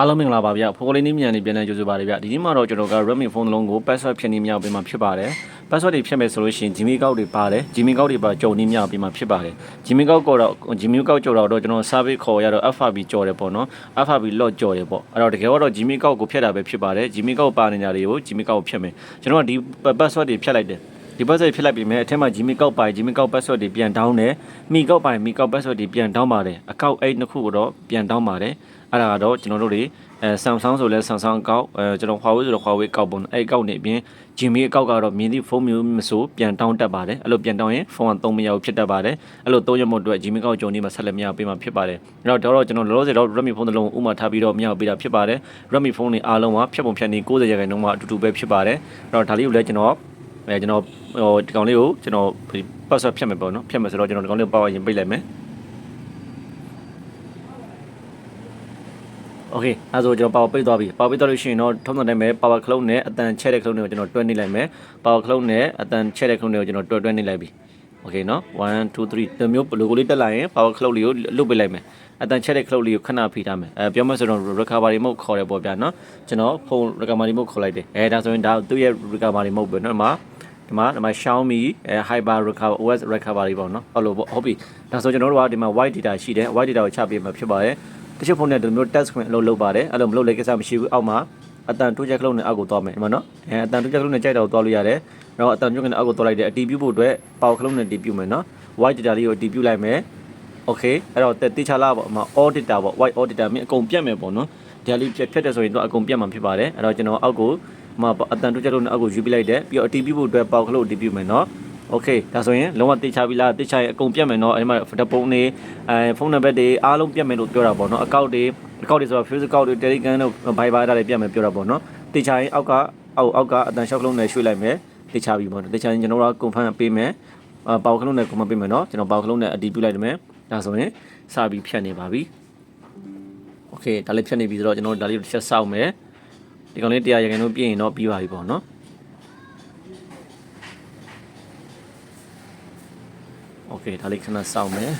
အားလုံးမင်္ဂလာပါဗျဖိုးလေးနည်းမြန်နေပြန်လဲကြိုဆိုပါရဗျဒီနေ့မှာတော့ကျွန်တော်က Redmi ဖုန်းတစ်လုံးကို password ဖြည့်နေမြောက်ပေးမှာဖြစ်ပါတယ် password တွေဖြည့်မယ်ဆိုလို့ရှိရင် Gmail ကောက်တွေပါတယ် Gmail ကောက်တွေပါကြုံနေမြောက်ပေးမှာဖြစ်ပါတယ် Gmail ကောက်ကတော့ Gmail ကောက်ကြော်တော့ကျွန်တော် service ခေါ်ရတော့ FRB ကြော်တယ်ပေါ့နော် FRB lot ကြော်တယ်ပေါ့အဲ့တော့တကယ်တော့ Gmail ကောက်ကိုဖြည့်တာပဲဖြစ်ပါတယ် Gmail ကောက်ပါနေကြတွေကို Gmail ကောက်ကိုဖြည့်မယ်ကျွန်တော်ကဒီ password တွေဖြည့်လိုက်တယ်ဒီ password ဖြစ်လိုက်ပြီမဲ့အထက်မှာ Gmail ကောက်ပိုင် Gmail ကောက် password တွေပြန်တောင်းတယ်မိကောက်ပိုင်မိကောက် password တွေပြန်တောင်းပါတယ်အကောက်အဲ့နှစ်ခုကိုတော့ပြန်တောင်းပါတယ် အဲ့ဒါကတော့ကျွန်တော်တို့တွေအဲ Samsung ဆိုလဲ Samsung အကောက်အဲကျွန်တော် Huawei ဆိုတော့ Huawei အကောက်ပုံအဲ့အကောက်နေအပြင် Gmail အကောက်ကတော့မြင်သည့်ဖုန်းမျိုးမဆိုပြန်တောင်းတတ်ပါတယ်အဲ့လိုပြန်တောင်းရင်ဖုန်းကသုံးမရဘူးဖြစ်တတ်ပါတယ်အဲ့လိုသုံးရမို့အတွက် Gmail အကောက်ကြုံနေမှာဆက်လက်မရပေးမှာဖြစ်ပါတယ်အဲ့တော့တော့ကျွန်တော်လောလောဆယ်တော့ Redmi ဖုန်းတစ်လုံးဥမာထားပြီးတော့မရပေးတာဖြစ်ပါတယ် Redmi ဖုန်းတွေအားလုံးကဖြတ်ပုံဖြတ်နေ90ရာခိုင်နှုန်းမှအတူတူပဲဖြစ်ပါတယ်အဲ့တော့ဒါလေးကိုလည်းကျွန်တော်အဲကျွန်တော်ဟိုဒီကောင်လေးကိုကျွန်တော် password ဖြတ်မယ်ပေါ့နော်ဖြတ်မယ်ဆိုတော့ကျွန်တော်ဒီကောင်လေးကိုပေါက်ရင်ပိတ်လိုက်မယ် โอเคအဲဆိုကျွန်တော် power ပိတ်သွားပြီ power ပိတ်သွားလို့ရှိရင်တော့ထုံးစံတိုင်းပဲ power cloud နဲ့အတန်ချက်တဲ့ cloud တွေကိုကျွန်တော်တွဲနေလိုက်မယ် power cloud နဲ့အတန်ချက်တဲ့ cloud တွေကိုကျွန်တော်တွဲတွဲနေလိုက်ပြီโอเคเนาะ1 2 3ဒီမျိုး logo လေးတက်လာရင် power cloud လေးကိုလွတ်ပေးလိုက်မယ်အတန်ချက်တဲ့ cloud လေးကိုခဏဖိထားမယ်အဲပြောမှဆိုတော့ recovery mode ခေါ်တယ်ပေါ့ဗျာเนาะကျွန်တော်ဖုန်း recovery mode ခေါ်လိုက်တယ်အဲဒါဆိုရင်ဒါသူ့ရဲ့ recovery mode ပဲเนาะဒီမှာဒီမှာဒီမှာ Xiaomi အဲ Hyper Recover OS Recovery ပေါ့เนาะဟုတ်လို့ပေါ့ဟုတ်ပြီဒါဆိုကျွန်တော်တို့ကဒီမှာ white data ရှိတယ် white data ကိုချပေးမှာဖြစ်ပါတယ် တချို့ဖုန်းတွေဒီလိုမျိုး test screen အလုပ်လုပ်ပါတယ်အဲ့လိုမလုပ်လေကိစ္စမရှိဘူးအောက်မှာအတန်တိုးချက်ကလုံးနဲ့အောက်ကိုသွားမယ်ဒီမှာနော်အဲအတန်တိုးချက်ကလုံးနဲ့ကြိုက်တာကိုသွားလို့ရတယ်တော့အတန်တိုးချက်ကလုံးအောက်ကိုသွားလိုက်တယ်အတီးပြုတ်ဖို့အတွက်ပေါက်ကလုံးနဲ့တီးပြုတ်မယ်နော် white data လေးကိုတီးပြုတ်လိုက်မယ် okay အဲ့တော့တေချာလာပေါ့အမ auditor ပေါ့ white auditor မြင်အကုန်ပြတ်မယ်ပေါ့နော်ဒါလေးဖြတ်ဖြတ်တယ်ဆိုရင်တော့အကုန်ပြတ်မှာဖြစ်ပါတယ်အဲ့တော့ကျွန်တော်အောက်ကိုမအတန်တိုးချက်လုံးနဲ့အောက်ကိုယူပြလိုက်တယ်ပြီးတော့အတီးပြုတ်ဖို့အတွက်ပေါက်ကလုံးကိုတီးပြုတ်မယ်နော် โอเคဒါဆိုရင်လုံးဝတေချာပြီလားတေချာရင်အကုန်ပြတ်မယ်เนาะအဲဒီမှာဖတ်ပုံးနေအဲဖုန်းနံပါတ်တွေအားလုံးပြတ်မယ်လို့ပြောတာပေါ့เนาะအကောင့်တွေအကောင့်တွေဆိုတော့ fuse အကောင့်တွေ Telegram တို့ Viber ဒါတွေပြတ်မယ်ပြောတာပေါ့เนาะတေချာရင်အောက်ကအောက်အောက်ကအတန်ရှော့ကလုံးနဲ့ရွှေ့လိုက်မယ်တေချာပြီပေါ့တေချာရင်ကျွန်တော်တို့က confirm ပေးမယ်အာပေါက်ကလုံးနဲ့ confirm ပေးမယ်เนาะကျွန်တော်ပေါက်ကလုံးနဲ့အတီးပြုလိုက်တယ်မယ်ဒါဆိုရင်စပြီးဖြတ်နေပါပြီโอเคဒါလေးဖြတ်နေပြီဆိုတော့ကျွန်တော်တို့ဒါလေးတစ်ချက်စောက်မယ်ဒီကောင်လေးတရားရခိုင်တော့ပြင်ရင်တော့ပြီးပါပြီပေါ့เนาะ ကဲ့ဒါလေးခဏစောင့်မယ်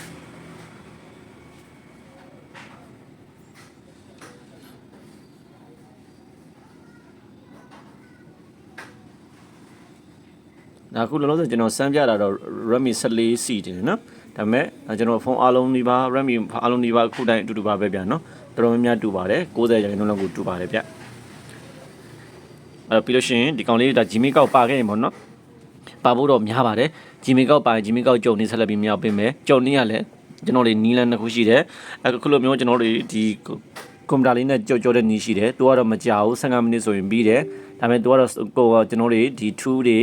ဒါခုလောလောဆယ်ကျွန်တော်စမ်းပြတာတော့ Redmi 14C တင်နော်ဒါပေမဲ့ကျွန်တော်ဖုန်းအလုံးဒီပါ Redmi အလုံးဒီပါအခုတိုင်းအတူတူပါပဲဗျာနော်တော်တော်များများတူပါတယ်60ရာခိုင်နှုန်းလောက်ကိုတူပါတယ်ဗျအဲ့တော့ပြီးလို့ရှိရင်ဒီကောင်လေးဒါ Gmail ကောက်ပါခဲ့ရင်ပေါ့နော် ပါဖို့တော့များပါတယ်ဂျီမီကောက်ပါဂျီမီကောက်ကြုံနေဆက်လက်ပြီးမြောက်ပေးမယ်ကြုံနေရလဲကျွန်တော်တွေနီလန်တစ်ခုရှိတယ်အခုလိုမျိုးကျွန်တော်တွေဒီကွန်ပျူတာလေးနဲ့ကြော်ကြော်တဲ့နီးရှိတယ်။သူကတော့မကြောက်ဘူး15မိနစ်ဆိုရင်ပြီးတယ်။ဒါပေမဲ့သူကတော့ကိုကျွန်တော်တွေဒီ2တွေ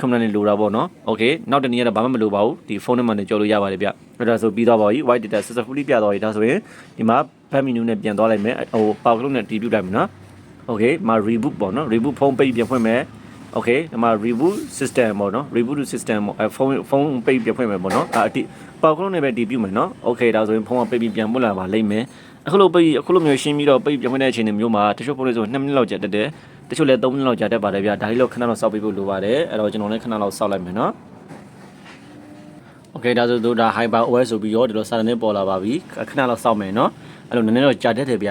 ကွန်ပျူတာလေးလိုတာပေါ့နော်။ Okay နောက်တနည်းကတော့ဘာမှမလိုပါဘူး။ဒီဖုန်းနံပါတ်နဲ့ကြော်လို့ရပါတယ်ဗျ။ဒါဆိုပြီးတော့ပါပြီ။ white data successfully ပြသွားပြီ။ဒါဆိုရင်ဒီမှာ back menu နဲ့ပြန်သွားလိုက်မယ်။ဟို power clone နဲ့ reboot လိုက်မယ်နော်။ Okay မှာ reboot ပေါ့နော်။ reboot ဖုန်းပိတ်ပြန်ဖွင့်မယ်။ okay ဒီမှာ reboot system ပေါ့နော် reboot to system ပေါ့အဲဖုန်းဖုန်းပိတ်ပြဖွင့်မယ်ပေါ့နော်အဲအတိပေါက်ကလုံးနဲ့ပဲတည်ပြုမယ်နော် okay ဒါဆိုရင်ဖုန်းကပိတ်ပြီးပြန်ပွတ်လာပါလိမ့်မယ်အခုလိုပိတ်အခုလိုမျိုးရှင်းပြီးတော့ပိတ်ပြဖွင့်တဲ့အချိန်မျိုးမှာတချို့ဖုန်းတွေဆို2မိနစ်လောက်ကြာတက်တယ်တချို့လည်း3မိနစ်လောက်ကြာတက်ပါတယ်ဗျာဒါကြီးလောက်ခဏလောက်စောက်ပေးဖို့လိုပါတယ်အဲ့တော့ကျွန်တော်လည်းခဏလောက်စောက်လိုက်မယ်နော် okay ဒါဆိုတော့ဒါ hyper OS ဆိုပြီးတော့ဒီလိုစာတန်းပေါ်လာပါပြီခဏလောက်စောက်မယ်နော်အဲ့လိုနည်းနည်းတော့ကြာတက်တယ်ဗျ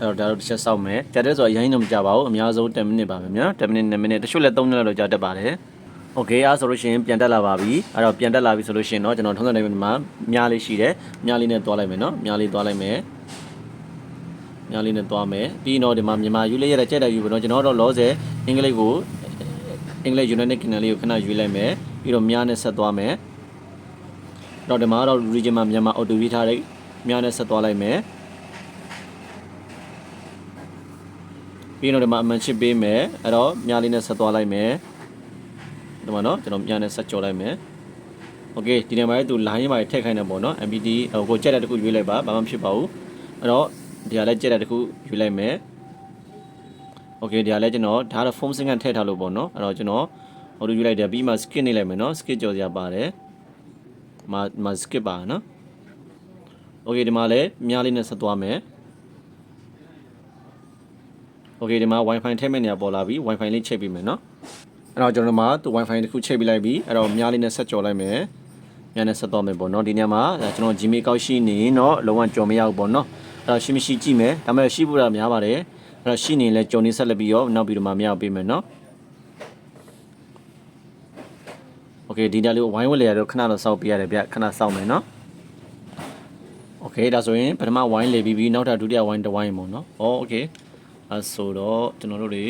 အဲ့တော့ဒါတော့တစ်ချက်စောက်မယ်ကြာတဲ့ဆိုအရင်တော့မကြပါဘူးအများဆုံး10မိနစ်ပါပဲနော်10မိနစ်10မိနစ်တချို့လည်း3မိနစ်လောက်ကြာတတ်ပါတယ်โอเคအားဆိုလို့ရှိရင်ပြန်တက်လာပါပြီအဲ့တော့ပြန်တက်လာပြီဆိုလို့ရှိရင်တော့ကျွန်တော်ထုံးစံတိုင်းမှာမြားလေးရှိတယ်မြားလေးနဲ့တွားလိုက်မယ်နော်မြားလေးတွားလိုက်မယ်မြားလေးနဲ့တွားမယ်ပြီးတော့ဒီမှာမြန်မာယူလေးရတဲ့ကြက်တဲ့ယူပဲနော်ကျွန်တော်တော့လောဆယ်အင်္ဂလိပ်ကိုအင်္ဂလိပ် United Kingdom လေးကိုခဏယူလိုက်မယ်ပြီးတော့မြားနဲ့ဆက်သွားမယ်တော့ဒီမှာတော့ region မှာမြန်မာ auto ရေးထားတဲ့မြားနဲ့ဆက်သွားလိုက်မယ် ပြီးတော့ဒီမှာအမှန်ချစ်ပေးမယ်အဲ့တော့မြားလေးနဲ့ဆက်သွားလိုက်မယ်ဒီမှာနော်ကျွန်တော်မြားနဲ့ဆက်ကြော်လိုက်မယ်โอเคဒီနေ့မှာသူ line မှာထည့်ခိုင်းတယ်ပေါ့နော် MPD ဟိုကိုကြက်တဲ့တခုရွေးလိုက်ပါဘာမှဖြစ်ပါဘူးအဲ့တော့ဒီဟာလည်းကြက်တဲ့တခုရွေးလိုက်မယ်โอเคဒီဟာလည်းကျွန်တော်ဒါကတော့ form စင်ကထည့်ထားလို့ပေါ့နော်အဲ့တော့ကျွန်တော်ဟိုလိုရွေးလိုက်တယ်ပြီးမှ skip နေလိုက်မယ်နော် skip ကြော်စရာပါတယ်မမ skip ပါနော်โอเคဒီမှာလည်းမြားလေးနဲ့ဆက်သွားမယ် โอเคဒီမှာ wifi ထည့်မဲ့နေရပေါ်လာပြီ wifi လေးချိတ်ပေးမယ်เนาะအဲ့တော့ကျွန်တော်တို့မှာသူ wifi တစ်ခုချိတ်ပေးလိုက်ပြီအဲ့တော့မြားလေးနဲ့ဆက်ကြော်လိုက်မယ်မြားနဲ့ဆက်တော့မယ်ပေါ့เนาะဒီညမှာကျွန်တော် Gmail ကောက်ရှိနေเนาะလုံးဝကြော်မရဘူးပေါ့เนาะ အဲ့တော့ရှိမရှိကြည့်မယ်ဒါပေမဲ့ရှိဖို့တော့များပါတယ်အဲ့တော့ရှိနေရင်လဲကြုံနေဆက်လက်ပြီးရောနောက်ပြီးတော့မှမရအောင်ပေးမယ်နော်โอเคဒီတားလေးကိုဝိုင်းဝက်လေရတော့ခဏတော့စောက်ပြရတယ်ဗျခဏစောက်မယ်နော်โอเคဒါဆိုရင်ပထမဝိုင်းလေပြီးပြီးနောက်ထပ်ဒုတိယဝိုင်းတစ်ဝိုင်းပေါ့နော်ဩโอเค အဲဆိုတော့ကျွန်တော်တို့တွေ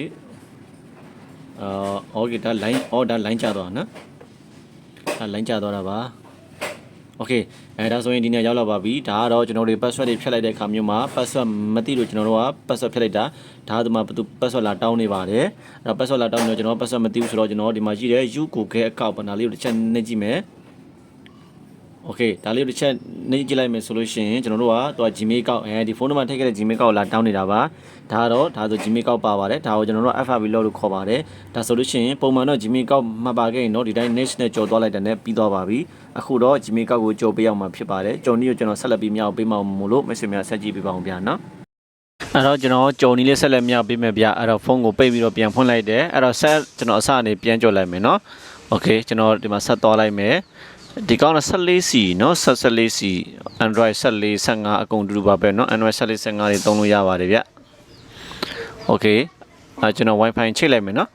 အာโอเคဒါ line ဩဒါ line ကျသွားနော်ဒါ line ကျသွားတာပါ โอเคအဲဒါဆိုရင်ဒီနေ့ရောက်လာပါပြီဒါကတော့ကျွန်တော်တို့ password တွေဖြတ်လိုက်တဲ့အခါမျိုးမှာ password မသိလို့ကျွန်တော်တို့က password ဖြတ်လိုက်တာဒါကဒီမှာဘယ်သူ password လာတောင်းနေပါတယ်အဲ့တော့ password လာတောင်းနေတော့ကျွန်တော် password မသိဘူးဆိုတော့ကျွန်တော်ဒီမှာရှိတဲ့ you google account ဘာနာလေးကိုတစ်ချက်နှိပ်ကြည့်မယ် โอเคဒါလေးကိုတစ်ချက်နှိပ်ကြည့်လိုက်မယ်ဆိုလို့ရှိရင်ကျွန်တော်တို့ကသူက Gmail account အဲဒီဖုန်းနံပါတ်ထည့်ခဲ့တဲ့ Gmail account လာတောင်းနေတာပါဒါကတော့ဒါဆို Gmail account ပါပါတယ်ဒါကိုကျွန်တော်တို့ FRB log လို့ခေါ်ပါတယ်ဒါဆိုလို့ရှိရင်ပုံမှန်တော့ Gmail account မှတ်ပါခဲ့ရင်တော့ဒီတိုင်း next နဲ့ကြော်သွားလိုက်တဲ့နဲ့ပြီးသွားပါပြီအခုတော့ Gmail account ကိုကြော်ပေးအောင်မှာဖြစ်ပါတယ်ကြော်နည်းကိုကျွန်တော်ဆက်လက်ပြီးမြောက်ပေးမှာမို့လို့မိတ်ဆွေများဆက်ကြည့်ပေးပါအောင်ဗျာနော်အဲ့တော့ကျွန်တော်ကြော်နီးလေးဆက်လက်မြောက်ပေးမယ်ဗျအဲ့တော့ဖုန်းကိုပိတ်ပြီးတော့ပြန်ဖွင့်လိုက်တယ်အဲ့တော့ဆက်ကျွန်တော်အစအနေပြန်ကြော်လိုက်မယ်နော်โอเคကျွန်တော်ဒီမှာဆက်သွားလိုက်မယ် ဒီကောင်းတော့ 14C เนาะ 14C Android 14 15အကုန်တူတူပါပဲเนาะ Android 14 15တွေသုံးလို့ရပါတယ်ဗျโอเคအဲကျွန်တော် Wi-Fi ချိတ်လိုက်မယ်เนาะ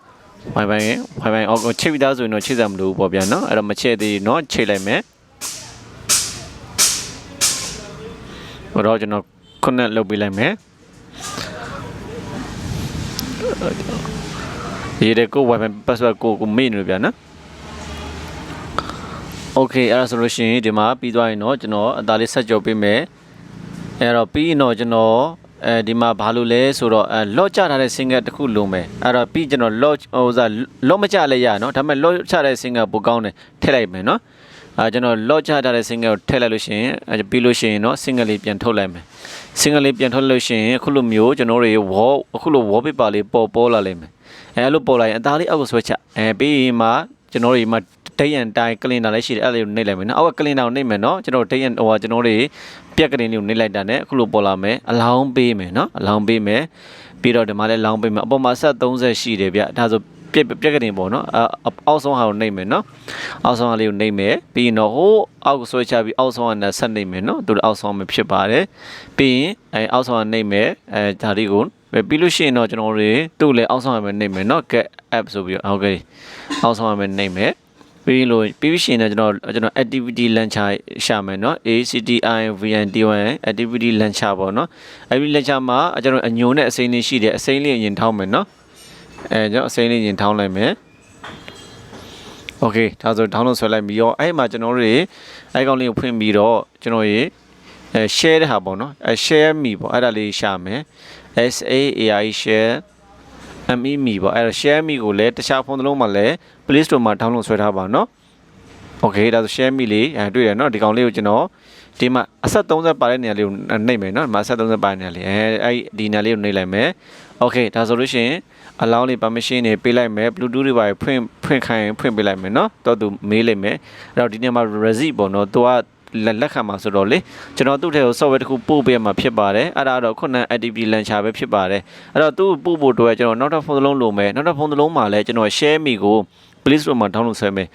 Wi-Fi Wi-Fi အော်ချိတ်ပြီးသားဆိုရင်တော့ချိတ်စရာမလိုဘူးပေါ့ဗျာเนาะအဲ့တော့မချိတ်သေးเนาะချိတ်လိုက်မယ်ဟိုတော့ကျွန်တော် connect လုပ်ပေးလိုက်မယ်ဒီတဲ့ကို Wi-Fi password ကိုကိုမေ့နေလို့ဗျာနော် โอเคအဲ့ဒါဆိုလို့ရှိရင်ဒီမှာပြီးသွားရင်တော့ကျွန်တော်အသားလေးဆက်ကြော်ပေးမယ်အဲ့တော့ပြီးရင်တော့ကျွန်တော်အဲဒီမှာဘာလို့လဲဆိုတော့အဲ lock ချထားတဲ့ single တစ်ခုလုံးမယ်အဲ့တော့ပြီးကျွန်တော် lock ဟိုစား lock မချလဲရနော်ဒါပေမဲ့ lock ချတဲ့ single ပိုကောင်းတယ်ထည့်လိုက်မယ်နော်အဲကျွန်တော် lock ချထားတဲ့ single ကိုထည့်လိုက်လို့ရှိရင်အဲပြီးလို့ရှိရင်တော့ single လေးပြန်ထုတ်လိုက်မယ် single လေးပြန်ထုတ်လို့ရှိရင်အခုလိုမျိုးကျွန်တော်တို့ wall အခုလို wallpaper လေးပေါ်ပေါ်လာလိမ့်မယ်အဲအဲ့လိုပေါ်လာရင်အသားလေးအောက်ကိုဆွဲချအဲပြီးရင်မှကျွန်တော်တို့ဒီမှာ day and time calendar လည်းရှိတယ်အဲ့လေးကိုနှိပ်လိုက်မယ်နော်အောက်က calendar ကိုနှိပ်မယ်နော်ကျွန်တော် day and ဟိုကျွန်တော်တွေပြက်ကလေးကိုနှိပ်လိုက်တာ ਨੇ အခုလိုပေါ်လာမယ်အလောင်းပေးမယ်နော်အလောင်းပေးမယ်ပြီးတော့ဒီမှာလည်းလောင်းပေးမယ်အပေါ်မှာဆက်30ရှိတယ်ဗျဒါဆိုပြက်ပြက်ကတင်ပေါ့နော်အောက်ဆုံးဟာကိုနှိပ်မယ်နော်အောက်ဆုံးဟာလေးကိုနှိပ်မယ်ပြီးရင်တော့ဟိုအောက်ကိုဆွဲချပြီးအောက်ဆုံးဟာနဲ့ဆက်နှိပ်မယ်နော်သူတို့အောက်ဆုံးမှာဖြစ်ပါတယ်ပြီးရင်အဲအောက်ဆုံးဟာနှိပ်မယ်အဲဒါလေးကိုပြီးလို့ရှိရင်တော့ကျွန်တော်တို့သူ့လည်းအောက်ဆုံးဟာမှာနှိပ်မယ်နော် get app ဆိုပြီးတော့ okay အောက်ဆုံးဟာမှာနှိပ်မယ် ပြီးလို့ပြီးပြီးရှင်တော့ကျွန်တော်ကျွန်တော် activity launcher ရှာမယ်เนาะ ACTI VNT1 activity launcher ပေါ့เนาะအဲ့ဒီ launcher မှာကျွန်တော်အညိုနဲ့အစိမ်းလေးရှိတယ်အစိမ်းလေးအရင်ထောင်းမယ်เนาะအဲကျွန်တော်အစိမ်းလေးရင်ထောင်းလိုက်မယ် Okay ဒါဆို download ဆွဲလိုက်ပြီးတော့အဲ့မှာကျွန်တော်တို့တွေအဲ့ကောင်လေးကိုဖွင့်ပြီးတော့ကျွန်တော်ရေအဲ share တဲ့ဟာပေါ့နော်အဲ share me ပေါ့အဲ့ဒါလေးရှာမယ် S A A I share M E me ပေါ့အဲ့တော့ share me ကိုလည်းတခြားဖုန်းတစ်လုံးမှာလည်း Play Store မှာ download ဆွဲထားပါနော်။ Okay ဒါဆို share မိလေးအဲတွေ့ရနော်ဒီကောင်လေးကိုကျွန်တော်ဒီမှာအဆက်30ပါတဲ့နေရာလေးကိုနှိပ်မယ်နော်ဒီမှာအဆက်30ပါတဲ့နေရာလေးအဲအဲ့ဒီနေရာလေးကိုနှိပ်လိုက်မယ်။ Okay ဒါဆိုလို့ရှိရင် allow လေး permission တွေပေးလိုက်မယ်။ Bluetooth တွေပါဖွင့်ဖွင့်ခိုင်းဖွင့်ပေးလိုက်မယ်နော်။တော့သူမေးလိုက်မယ်။အဲ့တော့ဒီနေရာမှာ receipt ပေါ့နော်။သူကလက်လက်ခံမှာဆိုတော့လေကျွန်တော်သူ့ထဲကို software တစ်ခုပို့ပေးရမှာဖြစ်ပါတယ်အဲ့ဒါတော့ခုန ATP launcher ပဲဖြစ်ပါတယ်အဲ့တော့သူ့ပို့ဖို့တော့ကျွန်တော်နောက်ထပ်ဖုန်းတစ်လုံးလိုမယ်နောက်ထပ်ဖုန်းတစ်လုံးမှာလည်းကျွန်တော် share me ကို Play Store မှာ download ဆွဲမယ်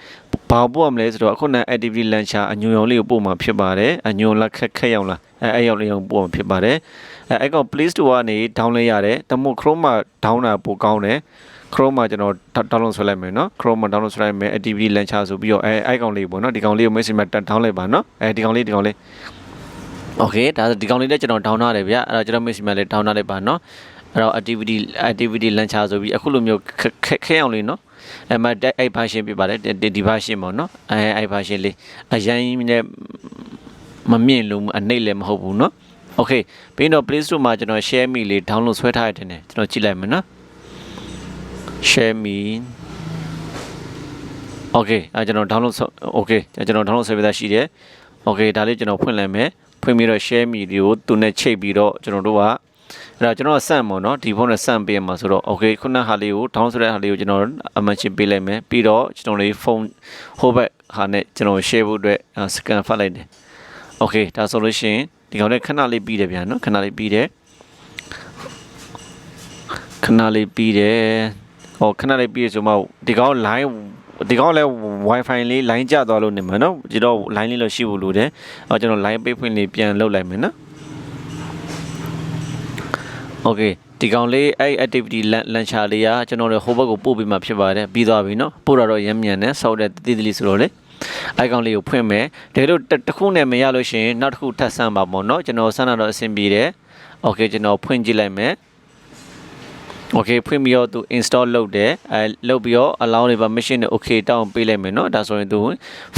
ဘာပို့ရမလဲဆိုတော့အခုန activity launcher အညွန်ရောင်လေးကိုပို့မှာဖြစ်ပါတယ်အညွန်လက်ခက်ခက်ရောက်လားအဲအဲ့ရောက်လေးအောင်ပို့မှာဖြစ်ပါတယ်အဲအဲ့ကောင် Play Store ကနေ download ရတယ်တမို့ Chrome မှာ download တာပိုကောင်းတယ် Chrome မှာကျွန်တော် download ဆွဲလိုက်မယ်เนาะ Chrome မှာ download ဆွဲလိုက်မယ် activity launcher ဆိုပြီးတော့အဲအဲ့ကောင်လေးပေါ့เนาะဒီကောင်လေးကို message မှာ download လိုက်ပါเนาะအဲဒီကောင်လေးဒီကောင်လေး Okay ဒါဆိုဒီကောင်လေးလည်းကျွန်တော် download ရတယ်ဗျအဲ့တော့ကျွန်တော် message မှာလည်း download လိုက်ပါเนาะအဲ့တော့ activity activity launcher ဆိုပြီးအခုလိုမျိုးခက်ခဲအောင်လေးเนาะ အဲ့မှာအဲ့ version ပြပါတယ်ဒီ version ပေါ့နော်အဲ့အဲ့ version လေးအရင်နဲ့မမြင့်လို့အနှိပ်လည်းမဟုတ်ဘူးနော် okay ပြီးတော့ play store မှာကျွန်တော် share me လေး download ဆွဲထားရတယ်ကျွန်တော်ကြည့်လိုက်မယ်နော် share me okay အဲကျွန်တော် download okay ကျွန်တော် download ဆွဲပေးတာရှိတယ် okay ဒါလေးကျွန်တော်ဖွင့်လိုက်မယ်ဖွင့်ပြီးတော့ share me တွေကိုသူနဲ့ချိတ်ပြီးတော့ကျွန်တော်တို့က အဲ့ဒါကျွန်တော်ဆန့်ပေါ့နော်ဒီဖုန်းနဲ့ဆန့်ပေးမှာဆိုတော့ okay ခုနဟာလေးကို down ဆိုတဲ့ဟာလေးကိုကျွန်တော်အမှန်ချင်းပေးလိုက်မယ်ပြီးတော့ကျွန်တော်လေးဖုန်း hold back ဟာနဲ့ကျွန်တော် share ဖို့အတွက် scan ဖတ်လိုက်တယ် okay ဒါဆိုလို့ရှိရင်ဒီကောင်လေးခဏလေးပြီးတယ်ဗျာနော်ခဏလေးပြီးတယ်ခဏလေးပြီးတယ်ဟောခဏလေးပြီးရဆိုမှဒီကောင် line ဒီကောင်လည်း wifi လေး line ကျသွားလို့နေမှာနော်ဒီတော့ line လေးလို့ရှိဖို့လိုတယ်အော်ကျွန်တော် line ပိတ်ဖွင့်လေးပြန်လုပ်လိုက်မယ်နော် โอเคဒီကောင်လေးအဲ့ activity launcher လေးကကျွန်တော်တို့ဟိုဘက်ကိုပို့ပေးမှဖြစ်ပါတယ်ပြီးသွားပြီเนาะပို့တာတော့ရမ်းမြန်တယ်ဆောက်တဲ့တည်တည်လေးဆိုတော့လေအဲ့ကောင်လေးကိုဖွင့်မယ်တကယ်လို့တစ်ခုနဲ့မရလို့ရှိရင်နောက်တစ်ခုထပ်ဆန်းပါပေါ့เนาะကျွန်တော်ဆန်းတာတော့အဆင်ပြေတယ်โอเคကျွန်တော်ဖွင့်ကြည့်လိုက်မယ်โอเคဖွင့်ပြီးတော့သူ install လုပ်တယ်အဲလုပ်ပြီးတော့ allow နေ permission နဲ့ okay တောင်းပေးလိုက်မယ်เนาะဒါဆိုရင်သူ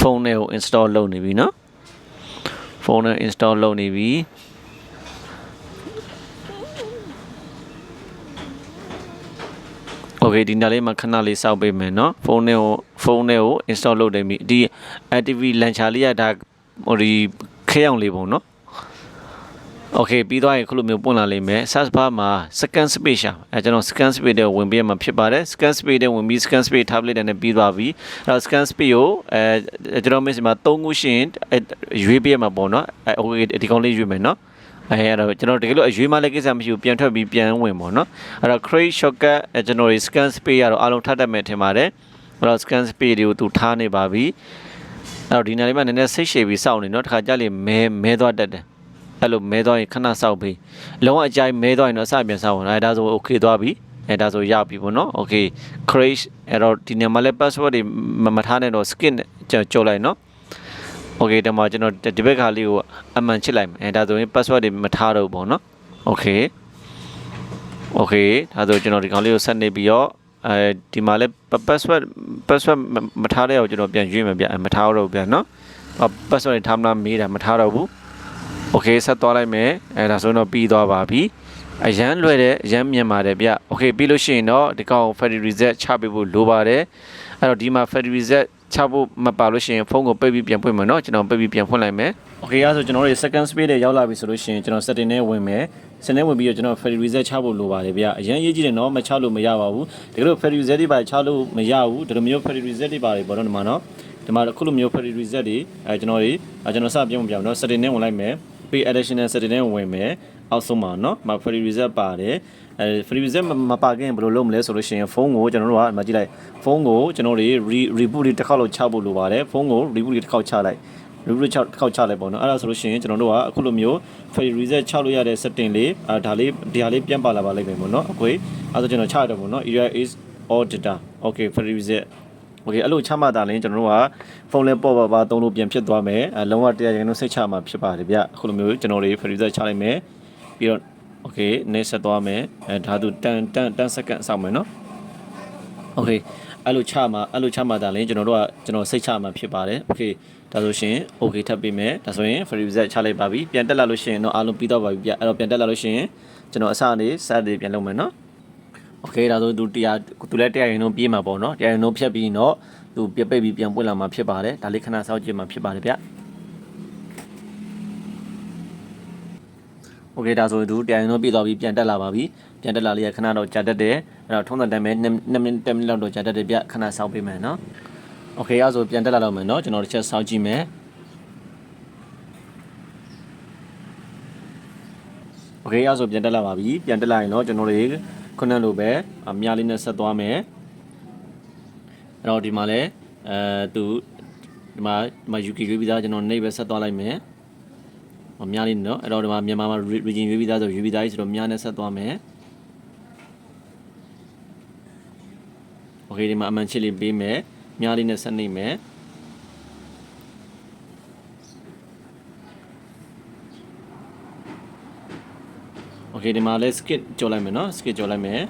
ဖုန်းနဲ့ကို install လုပ်နေပြီเนาะဖုန်းနဲ့ install လုပ်နေပြီ โอเคဒီနေ့လေးမှာခဏလေးစောက်ပေးမယ်เนาะဖုန်းနဲ့ကိုဖုန်းနဲ့ကို install လုပ်နေပြီဒီ activity launcher လေးကဒါဟိုဒီခဲအောင်လေးပုံเนาะโอเคပြီးသွားရင်ခုလိုမျိုးပွင့်လာလိမ့်မယ် search bar မှာ scan space ရှာအဲကျွန်တော် scan space တဲ့ဝင်ပြီးမှဖြစ်ပါတယ် scan space တဲ့ဝင်ပြီး scan space tablet နဲ့ပြီးသွားပြီအဲတော့ scan space ကိုအဲကျွန်တော် miss မှာ3ခုရှိရင်ရွေးပေးမှာပေါ့เนาะအဲ okay ဒီကောင်လေးရွေးမယ်เนาะ အဲအဲ့တော့ကျွန်တော်တကယ်လို့အရွေးမလည်းကိစ္စမရှိဘူးပြန်ထွက်ပြီးပြန်ဝင်ပေါ့နော်အဲ့တော့ create shortcut အဲကျွန်တော်ဒီ scan space ကတော့အားလုံးထပ်တတ်မယ်ထင်ပါတယ်အဲ့တော့ scan space တွေကိုသူထားနေပါပြီအဲ့တော့ဒီနေ့လေးမှနည်းနည်းစိတ်ရှည်ပြီးစောင့်နေနော်တခါကြလေမဲမဲသွားတတ်တယ်အဲ့လိုမဲသွားရင်ခဏစောင့်ပြီးလုံးဝအကြိုက်မဲသွားရင်တော့အစပြန်စောင့်အောင်အဲ့ဒါဆို okay သွားပြီအဲ့ဒါဆိုရပြီပေါ့နော် okay create အဲ့တော့ဒီနေ့မှလည်း password တွေမမထားနဲ့တော့ skin ကြော်လိုက်နော် okay ဒီမှာကျွန်တော်ဒီဘက်ခါလေးကိုအမှန်ချစ်လိုက်မယ်အဲဒါဆိုရင် password တွေမထားတော့ဘူးပေါ့နော် okay okay ဒါဆိုကျွန်တော်ဒီကောင်လေးကိုဆက်နေပြီးတော့အဲဒီမှာလဲ password password မထားတဲ့အောင်ကျွန်တော်ပြန်ရွေးမယ်ဗျမထားတော့ဘူးဗျနော် password တွေထားမလားမေးတာမထားတော့ဘူး okay ဆက်သွားလိုက်မယ်အဲဒါဆိုတော့ပြီးသွားပါပြီအရန်လွယ်တယ်အရန်မြင်ပါတယ်ဗျ okay ပြီးလို့ရှိရင်တော့ဒီကောင် factory reset ချပေးဖို့လိုပါတယ်အဲ့တော့ဒီမှာ factory reset ချဖို့မပါလို့ရှိရင်ဖုန်းကိုပိတ်ပြီးပြန်ဖွင့်မယ်เนาะကျွန်တော်ပိတ်ပြီးပြန်ဖွင့်လိုက်မယ် okay အဲဆိုကျွန်တော်တို့ second speed တွေရောက်လာပြီဆိုလို့ရှိရင်ကျွန်တော် setting နဲ့ဝင်မယ်စနေဝင်ပြီးတော့ကျွန်တော် factory reset ချဖို့လိုပါတယ်ဗျအရင်ရေးကြည့်တယ်เนาะမချလို့မရပါဘူးတကယ်လို့ factory reset တွေပါချလို့မရဘူးဒီလိုမျိုး factory reset တွေပါတယ်ပေါ့နော်ဒီမှာเนาะဒီမှာအခုလိုမျိုး factory reset တွေအဲကျွန်တော်တွေအဲကျွန်တော်စပြောင်းပြောင်းเนาะ setting နဲ့ဝင်လိုက်မယ်ပြီး additional setting နဲ့ဝင်မယ်အောက်ဆုံးမှာเนาะမှာ factory reset ပါတယ် အဲ free reset မပါခင်ဘယ်လိုလုပ်မလဲဆိုလို့ရှိရင်ဖုန်းကိုကျွန်တော်တို့ကမကြည့်လိုက်ဖုန်းကိုကျွန်တော်တွေ reboot တွေတစ်ခေါက်လောက်ချဖို့လိုပါတယ်ဖုန်းကို reboot တွေတစ်ခေါက်ချလိုက် reboot ချတစ်ခေါက်ချလိုက်ပေါ့နော်အဲ့ဒါဆိုလို့ရှိရင်ကျွန်တော်တို့ကအခုလိုမျိုး free reset ချလို့ရတဲ့ setting လေးအဲဒါလေးဒီဟာလေးပြန်ပါလာပါလိမ့်မယ်ပေါ့နော်အကွေအဲ့ဒါဆိုကျွန်တော်ချရတယ်ပေါ့နော် area is all data okay free reset okay အဲ့လိုချမှတ်တာလင်းကျွန်တော်တို့ကဖုန်းလေးပေါ့ပါပါသုံးလို့ပြန်ဖြစ်သွားမယ်အဲလုံးဝတရားရင်တော့စိတ်ချမှာဖြစ်ပါတယ်ဗျအခုလိုမျိုးကျွန်တော်တွေ free reset ချလိုက်မယ်ပြီးတော့ okay နေဆက်သွားမယ်အဲဒါသူတန်တန်တန်စက္ကန့်စောင့်မယ်နော် okay အဲ့လိုချမှာအဲ့လိုချမှာဒါလည်းကျွန်တော်တို့ကကျွန်တော်စိတ်ချမှာဖြစ်ပါတယ် okay ဒါဆိုရှင် okay ထပ်ပေးမယ်ဒါဆိုရင် free reset ချလိုက်ပါပြီပြန်တက်လာလို့ရှိရင်တော့အားလုံးပြီးတော့ပါပြီပြအဲ့တော့ပြန်တက်လာလို့ရှိရင်ကျွန်တော်အစနေစတွေပြန်လုပ်မယ်နော် okay ဒါဆိုသူတရားသူလည်းတရားရင်တော့ပြေးမှာပေါ့နော်တရားရင်တော့ဖြတ်ပြီးတော့သူပြပိတ်ပြီးပြန်ပွင့်လာမှာဖြစ်ပါတယ်ဒါလေးခဏစောင့်ကြည့်မှာဖြစ်ပါတယ်ဗျ โอเคဒါဆိုရင်သူတရားရင်တော့ပြေးသွားပြီးပြန်တက်လာပါပြီပြန်တက်လာလေးခဏတော့ကြာတက်တယ်အဲ့တော့ထုံးတဲ့တမ်းပဲ2မိနစ်10မိနစ်လောက်တော့ကြာတက်တယ်ဗျခဏစောင့်ပေးမယ်နော်โอเคအဲ့ဆိုပြန်တက်လာတော့မယ်နော်ကျွန်တော်တစ်ချက်စောင့်ကြည့်မယ်โอเคအဲ့ဆိုပြန်တက်လာပါပြီပြန်တက်လာရင်တော့ကျွန်တော်တို့ခုနလိုပဲအများလေးနဲ့ဆက်သွားမယ်အဲ့တော့ဒီမှာလဲအဲသူဒီမှာဒီမှာ UK ရွေးပြီးသားကျွန်တော်နေပဲဆက်သွားလိုက်မယ်အ များလေးနော်အဲ့တော့ဒီမှာမြန်မာမှာ region ရွေးပြီးသားဆိုရွေးပြီးသားကြီးဆိုတော့များနဲ့ဆက်သွားမယ်โอเคဒီမှာအမှန်ချစ်လေးပေးမယ်များလေးနဲ့ဆက်နေမယ်โอเคဒီမှာလဲ skip ကြော်လိုက်မယ်နော် skip ကြော်လိုက်မယ်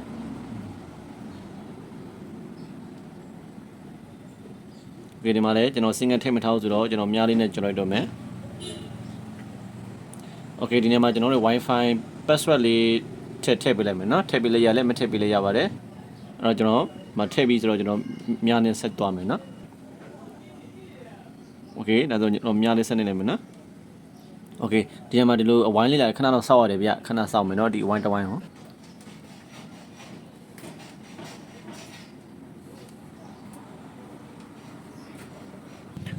โอเคဒီမှာလဲကျွန်တော် single ထိတ်မထားဘူးဆိုတော့ကျွန်တော်များလေးနဲ့ကြော်လိုက်တော့မယ် โอเคဒီနေ့မှာကျွန်တော်တို့ wifi password လေးထည့်ထည့်ပေးလိုက်မယ်နော်ထည့်ပေးလိုက်ရလဲမထည့်ပေးလိုက်ရပါတယ်အဲ့တော့ကျွန်တော်မထည့်ပြီးဆိုတော့ကျွန်တော်များနဲ့ဆက်သွားမယ်နော်โอเคဒါဆိုကျွန်တော်များလေးဆက်နေလိုက်မယ်နော်โอเคဒီမှာဒီလိုအဝိုင်းလေးလာခဏတော့စောက်ရတယ်ဗျခဏစောက်မယ်နော်ဒီအဝိုင်းတစ်ဝိုင်းဟော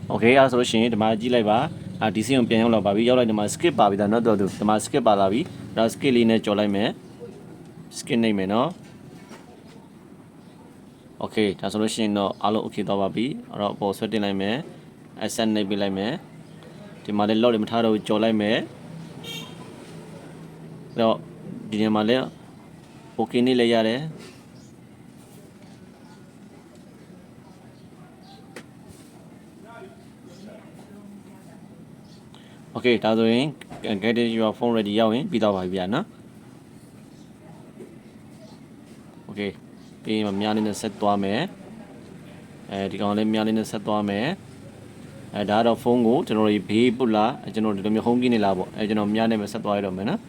โอเคအဲ့ဆိုလို့ရှိရင်ဒီမှာကြည့်လိုက်ပါ အာဒီစီအောင်ပြန်ရောက်လာပါပြီရောက်လိုက်ဒီမှာ skip ပါပြီဒါနောက်တော့သူဒီမှာ skip ပါလာပြီဒါ skip လေးနဲ့ကြော်လိုက်မယ် skip နိုင်မယ်နော် okay ဒါဆိုလို့ရှိရင်တော့အားလုံး okay တော့ပါပြီအဲ့တော့အပေါ်ဆွဲတင်လိုက်မယ် asset နှိပ်ပေးလိုက်မယ်ဒီမှာလည်း log တွေမထားတော့ကြော်လိုက်မယ်အဲ့တော့ဒီနေရာမှာလည်း okay နေလည်းရတယ် โอเคဒါဆိုရင် get your phone ready ရောက်ရင်ပြီးတော့ပါပြီဗျာနော်โอเคပြီးရင်များလေးနဲ့ဆက်သွားမယ်အဲဒီကောင်လေးများလေးနဲ့ဆက်သွားမယ်အဲဒါကတော့ဖုန်းကိုကျွန်တော်တို့ဘေးပုတ်လာကျွန်တော်တို့ဒီလိုမျိုး home key နေလာပေါ့အဲကျွန်တော်များနေမှာဆက်သွားရတော့မယ်နော်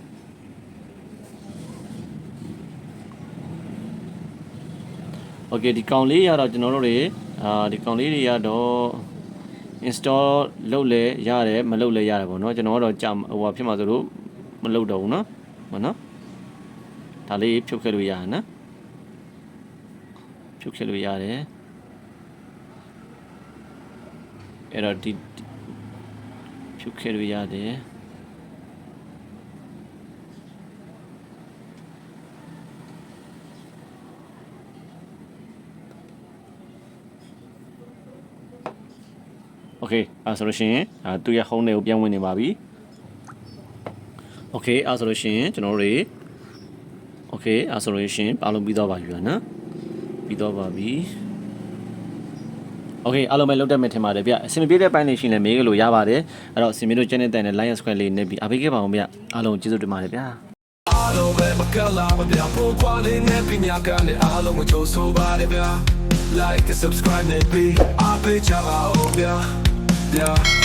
โอเคဒီကောင်လေးရတော့ကျွန်တော်တို့တွေအာဒီကောင်လေးတွေရတော့ install လုပ်လဲရတယ်မလုပ်လဲရတယ်ပေါ့နော်ကျွန်တော်ကတော့ကြာဟိုဖြစ်မှာဆိုလို့မလုပ်တော့ဘူးနော်မနော်ဒါလေးဖြုတ်ခဲ့လို့ရတယ်နော်ဖြုတ်ခဲ့လို့ရတယ်အဲ့တော့ဒီဖြုတ်ခဲ့လို့ရတယ် โอเคအဲဆိုလို့ရှိရင်အဲသူရဲ့ home တွေကိုပြန်ဝင်နေပါပြီโอเคအဲဆိုလို့ရှိရင်ကျွန်တော်တို့တွေโอเคအဲဆိုလို့ရှိရင်အားလုံးပြီးတော့ပါပြီနော်ပြီးတော့ပါပြီโอเคအားလုံးပဲလောက်တက်မယ်ထင်ပါတယ်ဗျအစင်မပြေတဲ့ပိုင်းလေးရှိရင်လည်းမေးလို့ရပါတယ်အဲ့တော့စင်မီတို့ channel တန်တဲ့ Lion Square လေးနေပြီးအားပေးခဲ့ပါအောင်ဗျအားလုံးကျေးဇူးတင်ပါတယ်ဗျာ အားလုံးပဲမကလာမပြဖို့ကွာလေးနဲ့ပညာကနဲ့အားလုံးကိုကြိုးဆိုပါရဗျာ like and subscribe နဲ့ပြီးအားပေးကြပါဦးဗျာ ဗျာဗျာ